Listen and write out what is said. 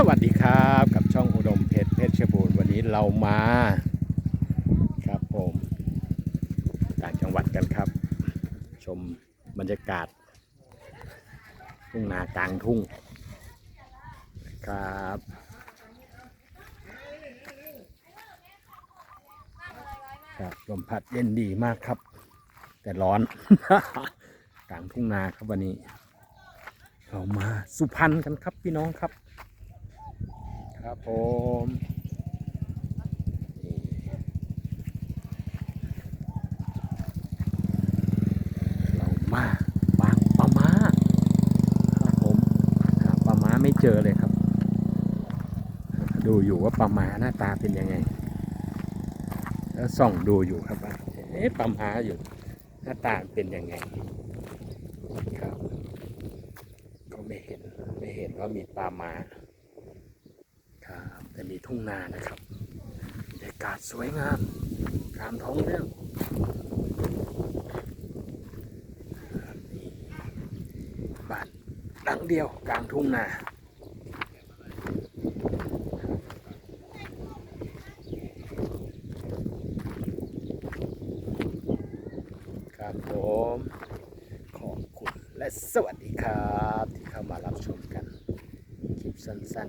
สวัสดีครับกับช่องอุดมเพชรเพชรบูรณ์วันนี้เรามาครับผมต่างจังหวัดกันครับ ชมบรรยากาศ ทุ่งนากลางทุ่งครับครับลมพัดเย็นดีมากครับ แต่ร้อนกลางทุ่งนาครับวันนี้ เรามาสุพรรณกันครับพี่น้องครับ ครับผมเรามาบางปะมาครับผมหาปลามาไม่เจอเลยครับ ดูอยู่ว่าปลามาหน้าตาเป็นยังไง แล้วส่องดูอยู่ครับว่าเอ๊ะปลามาอยู่หน้าตาเป็นยังไงครับ ก็ไม่เห็นไม่เห็นว่ามีปลามา แต่มีทุ่งนานะครับบรรยากาศสวยงามตามท้องเรื่องบ้านหลังเดียวกลางทุ่งนาครับผมขอบคุณและสวัสดีครับ ที่เข้ามารับชมกัน คลิปสั้น